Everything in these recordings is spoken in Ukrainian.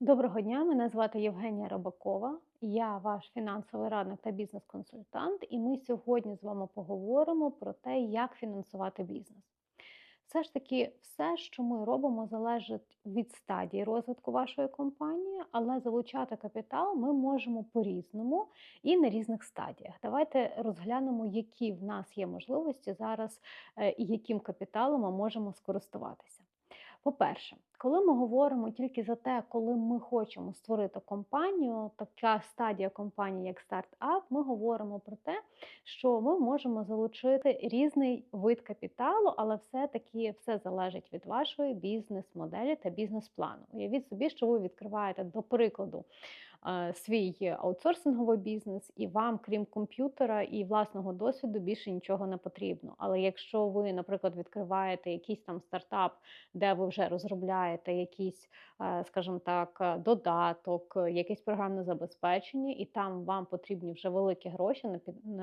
Доброго дня, мене звати Євгенія Рибакова. Я ваш фінансовий радник та бізнес-консультант, і ми сьогодні з вами поговоримо про те, як фінансувати бізнес. Все ж таки, все, що ми робимо, залежить від стадії розвитку вашої компанії, але залучати капітал ми можемо по-різному і на різних стадіях. Давайте розглянемо, які в нас є можливості зараз е, і яким капіталом ми можемо скористуватися. По-перше, коли ми говоримо тільки за те, коли ми хочемо створити компанію, така стадія компанії, як стартап, ми говоримо про те, що ми можемо залучити різний вид капіталу, але все-таки все залежить від вашої бізнес-моделі та бізнес-плану. Уявіть собі, що ви відкриваєте, до прикладу, е, свій аутсорсинговий бізнес, і вам, крім комп'ютера і власного досвіду, більше нічого не потрібно. Але якщо ви, наприклад, відкриваєте якийсь там стартап, де ви вже розробляєте якийсь, е, скажімо так, е, додаток, е, якесь програмне забезпечення, і там вам потрібні вже великі гроші,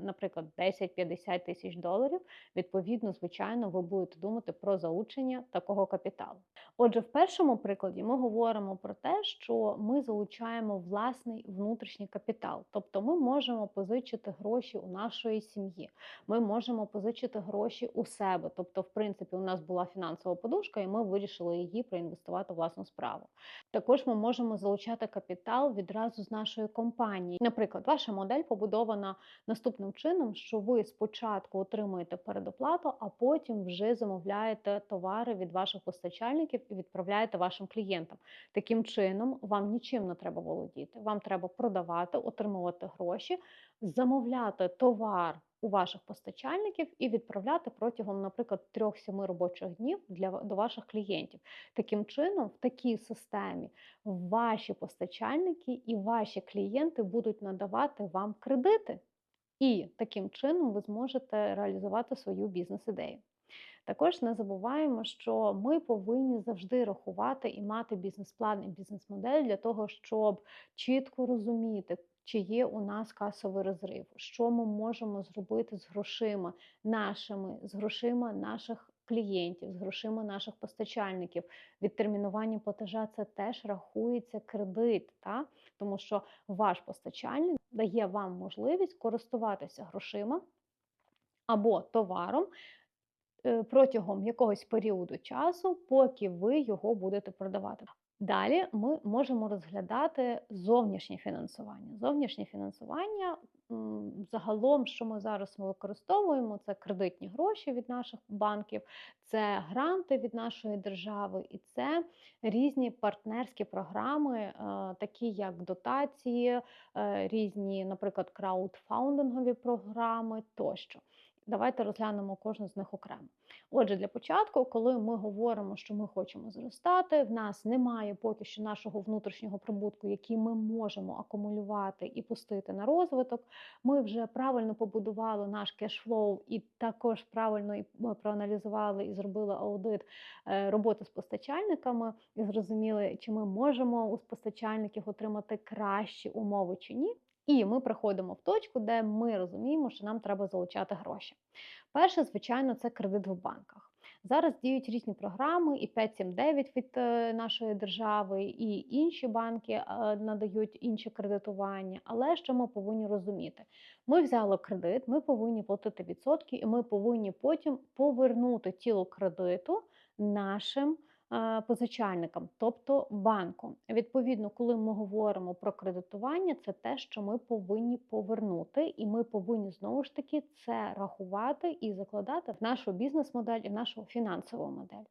наприклад, 10-50 тисяч доларів, відповідно, звичайно, ви будете думати про залучення такого капіталу. Отже, в першому прикладі ми говоримо про те, що ми залучаємо власний внутрішній капітал, тобто ми можемо позичити гроші у нашої сім'ї, ми можемо позичити гроші у себе. Тобто, в принципі, у нас була фінансова подушка, і ми вирішили її проінвестувати в власну справу. Також ми можемо залучати капітал відразу з нашої компанії. Наприклад, ваша модель побудована наступним чином, що ви спочатку отримуєте передоплату, а потім вже замовляєте товари від ваших постачальників і відправляєте вашим клієнтам. Таким чином, вам нічим не треба володіти. Вам треба продавати, отримувати гроші, замовляти товар у ваших постачальників і відправляти протягом, наприклад, 3-7 робочих днів для до ваших клієнтів. Таким чином, в такій системі ваші постачальники і ваші клієнти будуть надавати вам кредити. І таким чином ви зможете реалізувати свою бізнес-ідею. Також не забуваємо, що ми повинні завжди рахувати і мати бізнес-план і бізнес-модель для того, щоб чітко розуміти, чи є у нас касовий розрив, що ми можемо зробити з грошима нашими, з грошима наших клієнтів, з грошима наших постачальників. Відтермінування платежа це теж рахується кредит, та? тому що ваш постачальник дає вам можливість користуватися грошима або товаром е, протягом якогось періоду часу, поки ви його будете продавати. Далі ми можемо розглядати зовнішнє фінансування. Зовнішнє фінансування загалом, що ми зараз використовуємо, це кредитні гроші від наших банків, це гранти від нашої держави, і це різні партнерські програми, такі як дотації, е, різні, наприклад, краудфаундингові програми тощо. Давайте розглянемо кожну з них окремо. Отже, для початку, коли ми говоримо, що ми хочемо зростати, в нас немає поки що нашого внутрішнього прибутку, який ми можемо акумулювати і пустити на розвиток. Ми вже правильно побудували наш кешфлоу і також правильно і ми проаналізували і зробили аудит е, роботи з постачальниками, і зрозуміли, чи ми можемо у постачальників отримати кращі умови чи ні. І ми приходимо в точку, де ми розуміємо, що нам треба залучати гроші. Перше, звичайно, це кредит в банках. Зараз діють різні програми, і 579 від е, нашої держави, і інші банки е, надають інші кредитування. Але що ми повинні розуміти? Ми взяли кредит, ми повинні платити відсотки, і ми повинні потім повернути тіло кредиту нашим позичальникам, тобто банку. Відповідно, коли ми говоримо про кредитування, це те, що ми повинні повернути, і ми повинні знову ж таки це рахувати і закладати в нашу бізнес-модель і в нашу фінансову модель.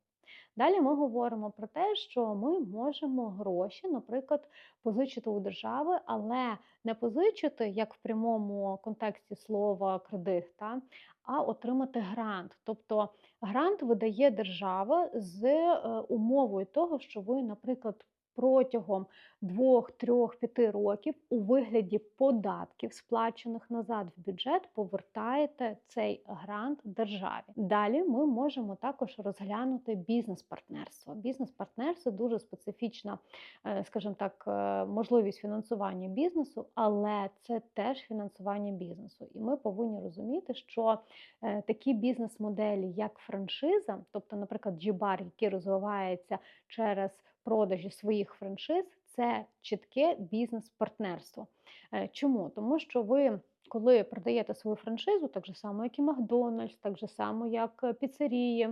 Далі ми говоримо про те, що ми можемо гроші, наприклад, позичити у держави, але не позичити як в прямому контексті слова кредит, та, а отримати грант. Тобто грант видає держава з е, умовою того, що ви, наприклад, протягом 2, 3, 5 років у вигляді податків, сплачених назад в бюджет, повертаєте цей грант державі. Далі ми можемо також розглянути бізнес-партнерство. Бізнес-партнерство дуже специфічна, е, скажімо так, е, можливість фінансування бізнесу, але це теж фінансування бізнесу. І ми повинні розуміти, що е, такі бізнес-моделі, як франшиза, тобто, наприклад, Джібар, який розвивається через продажі своїх франшиз, це чітке бізнес-партнерство. Е, чому? Тому що ви, коли продаєте свою франшизу, так же само, як і Макдональдс, так же само, як е, піцерії,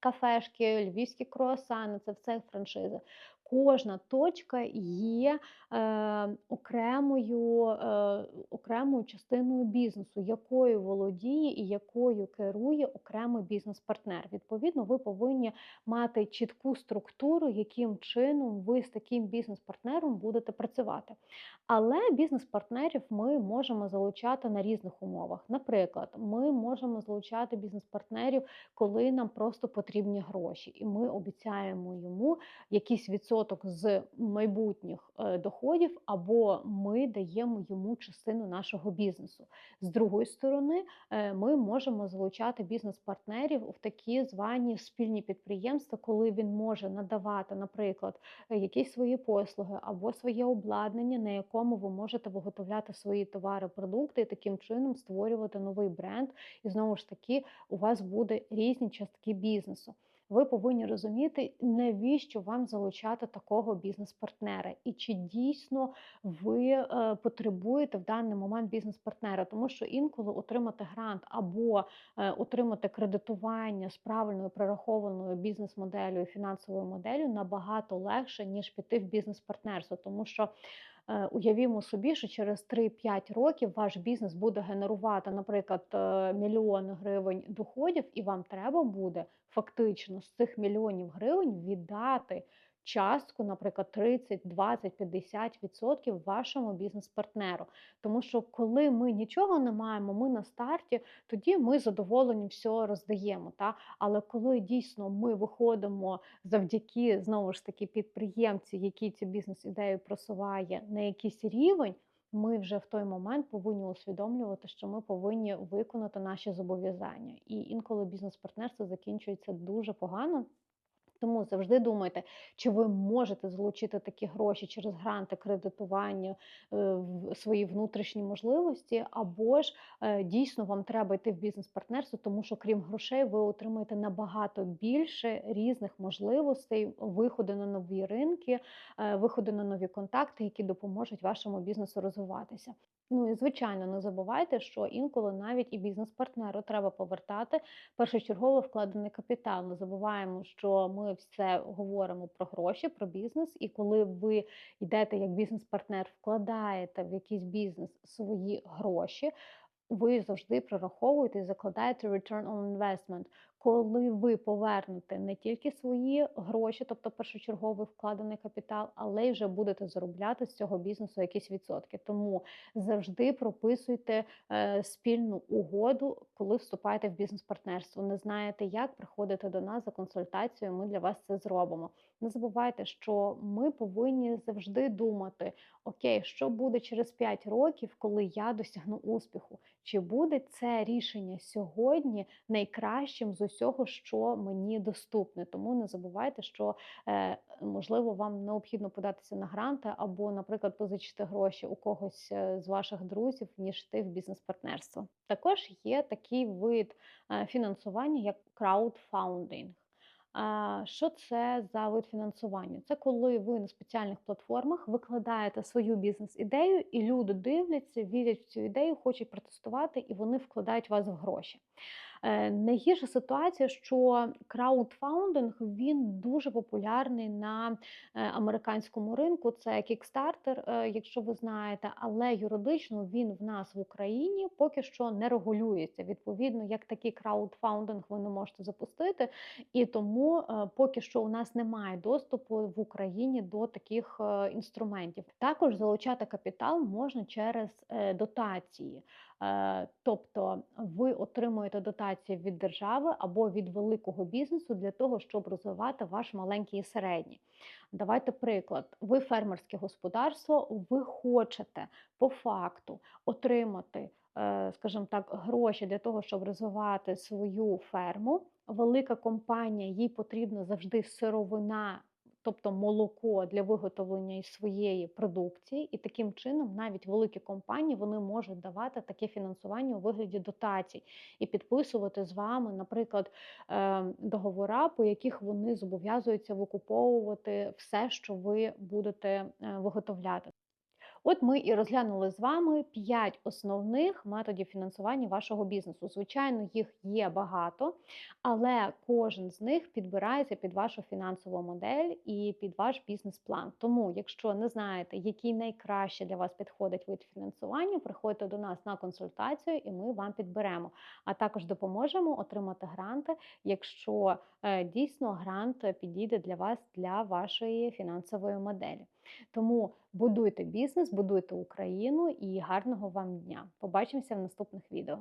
кафешки, львівські круасани це все франшизи. Кожна точка є е, окремою е, окремою частиною бізнесу, якою володіє і якою керує окремий бізнес-партнер. Відповідно, ви повинні мати чітку структуру, яким чином ви з таким бізнес-партнером будете працювати. Але бізнес-партнерів ми можемо залучати на різних умовах. Наприклад, ми можемо залучати бізнес-партнерів, коли нам просто потрібні гроші, і ми обіцяємо йому якийсь відсоток з майбутніх е, доходів, або ми даємо йому частину нашого бізнесу. З другої сторони, е, ми можемо залучати бізнес-партнерів в такі звані спільні підприємства, коли він може надавати, наприклад, е, якісь свої послуги або своє обладнання, на якому ви можете виготовляти свої товари, продукти і таким чином створювати новий бренд. І знову ж таки, у вас буде різні частки бізнесу ви повинні розуміти, навіщо вам залучати такого бізнес-партнера, і чи дійсно ви е, потребуєте в даний момент бізнес-партнера, тому що інколи отримати грант або е, отримати кредитування з правильною прорахованою бізнес-моделлю і фінансовою моделлю набагато легше ніж піти в бізнес-партнерство, тому що уявімо собі, що через 3-5 років ваш бізнес буде генерувати, наприклад, мільйон гривень доходів, і вам треба буде фактично з цих мільйонів гривень віддати частку, наприклад, 30, 20, 50% вашому бізнес-партнеру. Тому що коли ми нічого не маємо, ми на старті, тоді ми задоволені все роздаємо. Та? Але коли дійсно ми виходимо завдяки знову ж таки підприємці, який цю бізнес-ідею просуває на якийсь рівень. Ми вже в той момент повинні усвідомлювати, що ми повинні виконати наші зобов'язання. І інколи бізнес-партнерство закінчується дуже погано. Тому завжди думайте, чи ви можете залучити такі гроші через гранти, кредитування, е, в свої внутрішні можливості, або ж е, дійсно вам треба йти в бізнес-партнерство, тому що крім грошей, ви отримаєте набагато більше різних можливостей, виходу на нові ринки, е, виходу на нові контакти, які допоможуть вашому бізнесу розвиватися. Ну і звичайно, не забувайте, що інколи навіть і бізнес-партнеру треба повертати першочергово вкладений капітал. Не забуваємо, що ми все говоримо про гроші, про бізнес, і коли ви йдете як бізнес-партнер, вкладаєте в якийсь бізнес свої гроші. Ви завжди прораховуєте і закладаєте return on investment коли ви повернете не тільки свої гроші, тобто першочерговий вкладений капітал, але й вже будете заробляти з цього бізнесу якісь відсотки. Тому завжди прописуйте е, спільну угоду, коли вступаєте в бізнес-партнерство. Не знаєте, як приходите до нас за консультацією. Ми для вас це зробимо. Не забувайте, що ми повинні завжди думати: окей, що буде через 5 років, коли я досягну успіху? Чи буде це рішення сьогодні найкращим з усього, що мені доступне? Тому не забувайте, що е, можливо вам необхідно податися на гранти або, наприклад, позичити гроші у когось е, з ваших друзів, ніж йти в бізнес-партнерство. Також є такий вид е, фінансування, як краудфаундинг. Що це за вид фінансування? Це коли ви на спеціальних платформах викладаєте свою бізнес-ідею, і люди дивляться, вірять в цю ідею, хочуть протестувати, і вони вкладають вас в гроші. Е, найгірша ситуація, що краудфаундинг він дуже популярний на е, американському ринку. Це е, якщо ви знаєте, але юридично він в нас в Україні поки що не регулюється. Відповідно, як такий краудфаундинг ви не можете запустити, і тому поки що у нас немає доступу в Україні до таких інструментів. Також залучати капітал можна через дотації. Е, тобто ви отримуєте дотацію від держави або від великого бізнесу для того, щоб розвивати ваш маленький і середній. Давайте приклад. Ви фермерське господарство, ви хочете по факту отримати, е, скажімо так, гроші для того, щоб розвивати свою ферму. Велика компанія, їй потрібна завжди сировина тобто молоко для виготовлення своєї продукції, і таким чином навіть великі компанії вони можуть давати таке фінансування у вигляді дотацій і підписувати з вами, наприклад, е, договора, по яких вони зобов'язуються викуповувати все, що ви будете е, виготовляти. От ми і розглянули з вами 5 основних методів фінансування вашого бізнесу. Звичайно, їх є багато, але кожен з них підбирається під вашу фінансову модель і під ваш бізнес-план. Тому, якщо не знаєте, який найкраще для вас підходить вид фінансування, приходьте до нас на консультацію, і ми вам підберемо. А також допоможемо отримати гранти, якщо е, дійсно грант підійде для вас для вашої фінансової моделі. Тому будуйте бізнес, будуйте Україну і гарного вам дня. Побачимося в наступних відео.